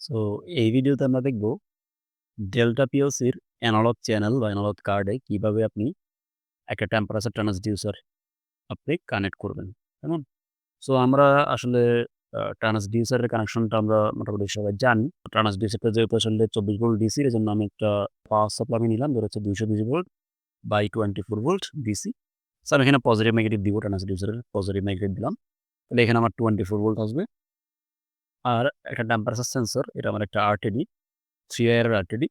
So এই ভিডিওতে আমরা দেখব ডেল্টা পিএলসির অ্যানালগ চ্যানেল বা অ্যানালগ কার্ডে কীভাবে আপনি একটা টেম্পারেচার ট্রান্সডিউসার আপনি কানেক্ট করবেন, কেমন? সো আমরা আসলে ট্রান্সডিউসারের কানেকশনটা আমরা মোটামুটি সবাই জানি। ট্রান্সডিউসারটা যেহেতু আসলে চব্বিশ ভোল্ট ডিসির জন্য আমি একটা পাওয়ার সাপ্লাই আমি নিলাম ধর হচ্ছে দুইশো বিশ volt by twenty four volt DC so আমি এখানে পজিটিভ নেগেটিভ দিব ট্রান্সডিউসারের পজিটিভ নেগেটিভ দিলাম। তাহলে এখানে আমার টোয়েন্টি ফোর ভোল্ট আসবে। আর একটা টেম্পারেচার সেন্সর এটা আমার একটা আরটিডি থ্রি ওয়ারের আরটিডি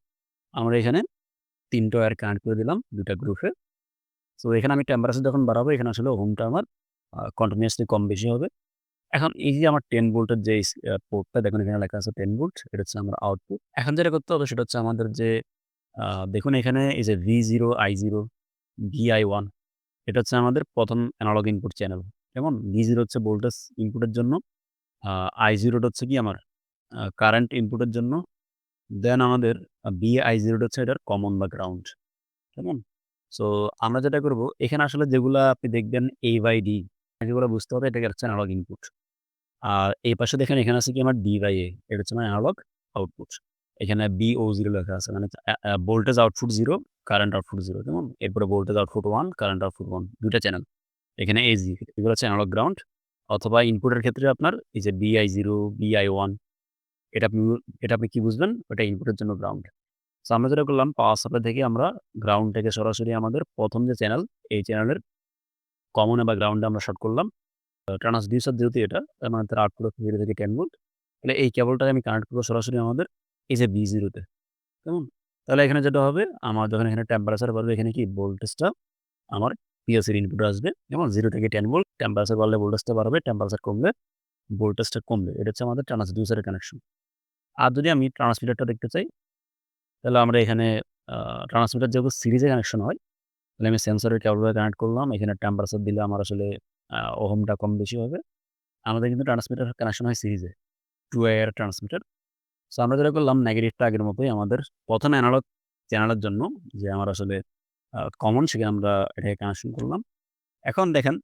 আমরা এখানে তিনটা ওয়্যার কানেক্ট করে দিলাম দুটা গ্রুপে সো এখানে আমি টেম্পারেচার যখন বাড়াবো, এখানে আসলে হোমটা আমার কন্টিনিউয়াসলি কম বেশি হবে। এখন এই যে আমার টেন ভোল্টের যে পোর্টটা দেখুন এখানে লেখা আছে টেন ভোল্ট এটা হচ্ছে আমার আউটপুট এখন যেটা করতে হবে, সেটা হচ্ছে আমাদের যে দেখুন এখানে এই যে V zero I zero V I one এটা হচ্ছে আমাদের প্রথম অ্যানালগ ইনপুট চ্যানেল যেমন ভি জিরো হচ্ছে ভোল্টেজ ইনপুটের জন্য। আই জিরোটা হচ্ছে কি আমার কারেন্ট ইনপুটের জন্য দেন আমাদের বি আই জিরোটা হচ্ছে এটার কমন বা গ্রাউন্ড কেমন? সো আমরা যেটা করব, এখানে আসলে যেগুলা আপনি দেখবেন এ বাই ডি যেগুলো বুঝতে হবে, এটাকে হচ্ছে অ্যানালগ ইনপুট আর এই পাশে দেখেন, এখানে আছে কি আমার ডি বাই এ এটা হচ্ছে আমার অ্যানালগ আউটপুট এখানে বি ও জিরো লেখা আছে মানে voltage output zero current output zero কেমন? এরপরে voltage output one current output one দুটা চ্যানেল এখানে এজি এগুলো হচ্ছে অ্যানালগ গ্রাউন্ড অথবা ইনপুটের ক্ষেত্রে আপনার এই যে বিআই জিরো বিআই ওয়ান এটা আপনি এটা আপনি কি বুঝবেন? ওটা ইনপুটের জন্য গ্রাউন্ড সো আমরা যেটা করলাম পাওয়ার সাপ্লাই থেকে আমরা গ্রাউন্ড থেকে সরাসরি আমাদের প্রথম যে চ্যানেল এই চ্যানেলের কমনে বা গ্রাউন্ডে আমরা শর্ট করলাম। ট্রান্সডিউসার যেহেতু এটা মানে তার আউটপুট জিরো থেকে টেন ভোল্ট তাহলে এই কেবলটাকে আমি কানেক্ট করব সরাসরি আমাদের এই যে বি জিরোতে কেমন? তাহলে এখানে যেটা হবে, আমার যখন এখানে টেম্পারেচার বাড়বে, এখানে কি ভোল্টেজটা আমার পিএসির ইনপুট আসবে, যেমন জিরো থেকে টেন ভোল্ট টেম্পারেচার বাড়লে ভোল্টেজটা বাড়বে টেম্পারেচার কমলে ভোল্টেজটা কমবে। এটা হচ্ছে আমাদের ট্রান্সডিউসারের কানেকশন আর যদি আমি ট্রান্সমিটারটা দেখতে চাই, তাহলে আমরা এখানে ট্রান্সমিটার যেহেতু সিরিজে কানেকশন হয়, তাহলে আমি সেন্সরের কেবলভাবে কানেক্ট করলাম, এখানে টেম্পারেচার দিলে আমার আসলে ওহমটা কম বেশি হবে। আমাদের কিন্তু ট্রান্সমিটার কানেকশন হয় সিরিজে টু এয়ার ট্রান্সমিটার সো আমরা যেটা করলাম নেগেটিভটা আগের মতোই আমাদের প্রথম অ্যানালগ চ্যানেলের জন্য, যে আমার আসলে কমন সেখানে আমরা এটাকে কানেকশন করলাম। এখন দেখেন,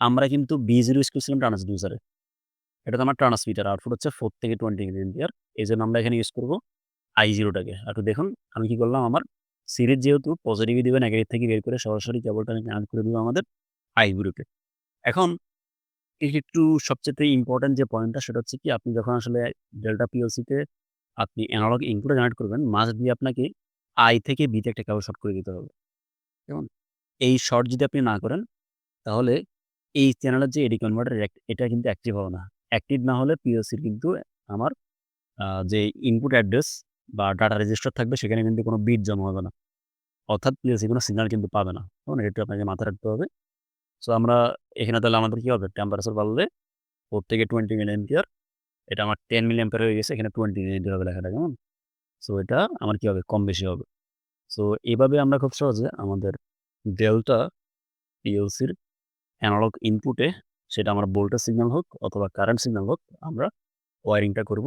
আমরা কিন্তু বি জিরো ইউজ করছিলাম ট্রান্সডিউসারে এটা তো আমার ট্রান্সমিটার আউটপুট হচ্ছে ফোর থেকে টোয়েন্টি এম্পিয়ার এই জন্য আমরা এখানে ইউজ করব আই জিরোটাকে একটু দেখুন, আমি কি করলাম, আমার সিরিজ যেহেতু পজিটিভ দিবে নেগেটিভ থেকে বের করে সরাসরি কেবলটা কানেক্ট করে দেবো আমাদের আই গ্রুপে এখন একটু সবচেয়ে ইম্পর্টেন্ট যে পয়েন্টটা সেটা হচ্ছে কি, আপনি যখন আসলে ডেল্টা পিএলসিতে আপনি অ্যানালগ ইনপুটে কানেক্ট করবেন মাস্ট দিয়ে আপনাকে আই থেকে বিতে একটা কেবল শর্ট করে দিতে হবে। কেমন? এই শর্ট যদি আপনি না করেন তাহলে এই চ্যানেলের যে এডি কনভার্টার এটা কিন্তু অ্যাক্টিভ হবে না। অ্যাক্টিভ না হলে পিএলসির কিন্তু আমার যে ইনপুট অ্যাড্রেস বা ডাটা রেজিস্টার থাকবে সেখানে কিন্তু কোনো বিট জমা হবে না। অর্থাৎ পিএলসি কোনো সিগনাল কিন্তু পাবে না। কেমন? এটা আপনাকে মাথায় রাখতে হবে। সো আমরা এখানে তাহলে আমাদের কী হবে? টেম্পারেচার বাড়লে ফোর থেকে টোয়েন্টি মিলি এম্পিয়ার এটা আমার টেন মিলি এম্পিয়ার হয়ে গেছে এখানে টোয়েন্টি এম্পিয়ার হবে লেখাটা কেমন? সো এটা আমার কী হবে কম বেশি হবে? সো এইভাবে আমরা খুব সহজে আমাদের ডেলটা পিএলসির অ্যানালগ ইনপুটে সেটা আমার ভোল্টেজ সিগন্যাল হোক অথবা কারেন্ট সিগন্যাল হোক আমরা ওয়ারিংটা করব।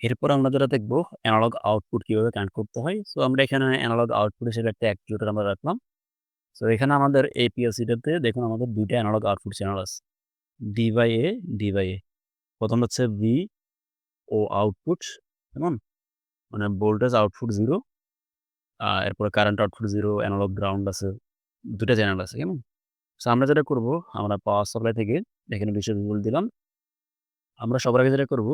এরপর আমরা যেটা দেখব অ্যানালগ আউটপুট কীভাবে কানেক্ট করতে হয়? সো আমরা এখানে অ্যানালগ আউটপুট সেটা একটা অ্যাক্টিভেটার আমরা রাখলাম। সো এখানে আমাদের এই পিএলসিটাতে দেখুন আমাদের দুইটা অ্যানালগ আউটপুট চ্যানেল আছে। ডি এ ডি এ প্রথম হচ্ছে ভি ও আউটপুট কেমন? মানে ভোল্টেজ আউটপুট জিরো এরপরে current output zero analog ground আছে দুটা চ্যানেল আছে, কেমন? সো আমরা যেটা করব, আমরা পাওয়ার সাপ্লাই থেকে এখানে বিশেষ ভোল্ট দিলাম। আমরা সবার আগে যেটা করব,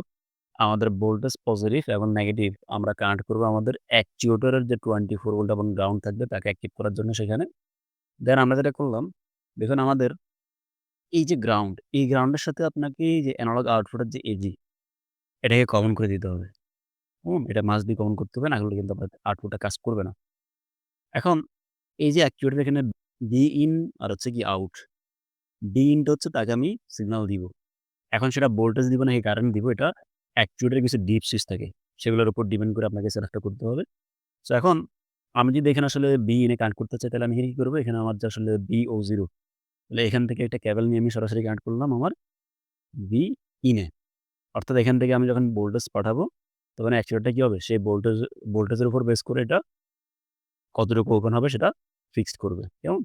আমাদের ভোল্টেজ পজিটিভ এবং নেগেটিভ আমরা কানেক্ট করব আমাদের অ্যাকচুয়েটরের যে টোয়েন্টি ফোর ভোল্ট এবং গ্রাউন্ড থাকবে তাকে অ্যাক্টিভ করার জন্য সেখানে। দেন আমরা যেটা করলাম, দেখুন আমাদের এই যে গ্রাউন্ড এই গ্রাউন্ডের সাথে আপনাকে যে অ্যানালগ আউটপুটের যে এজি এটাকে কমন করে দিতে হবে। হুম, এটা মাছ দিয়ে কমন করতে হবে, না কিন্তু আপনার আউটপুটটা কাজ করবে না। এখন এই যে অ্যাকচুয়েটর এখানে ডি ইন আর হচ্ছে কি আউট ডি ইনটা হচ্ছে তাকে আমি সিগনাল দিব। এখন সেটা ভোল্টেজ দিব নাকি কারেন্ট দিব, এটা অ্যাকচুয়েটের কিছু ডিপ সুইচ থাকে, সেগুলোর উপর ডিপেন্ড করে আপনাকে সেলেক্টটা করতে হবে। সো এখন আমি যদি এখানে আসলে বি ইনে কানেক্ট করতে চাই, তাহলে আমি কী করব? এখানে আমার যে আসলে বি ও জিরো তাহলে এখান থেকে একটা ক্যাবেল নিয়ে আমি সরাসরি কানেক্ট করলাম আমার বি ইনে অর্থাৎ এখান থেকে আমি যখন ভোল্টেজ পাঠাবো তখন অ্যাকচুয়ালটা কী হবে সেই ভোল্টেজ ভোল্টেজের উপর বেস করে এটা কতটুকু ওপেন হবে সেটা ফিক্সড করবে, কেমন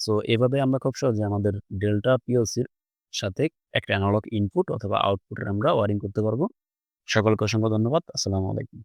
সো এভাবে আমরা খুব সহজে আমাদের ডেল্টা পিএলসির সাথে একটা অ্যানালগ ইনপুট অথবা আউটপুটের আমরা ওয়ারিং করতে পারব সকলকে অসংখ্য ধন্যবাদ। আসসালামু আলাইকুম।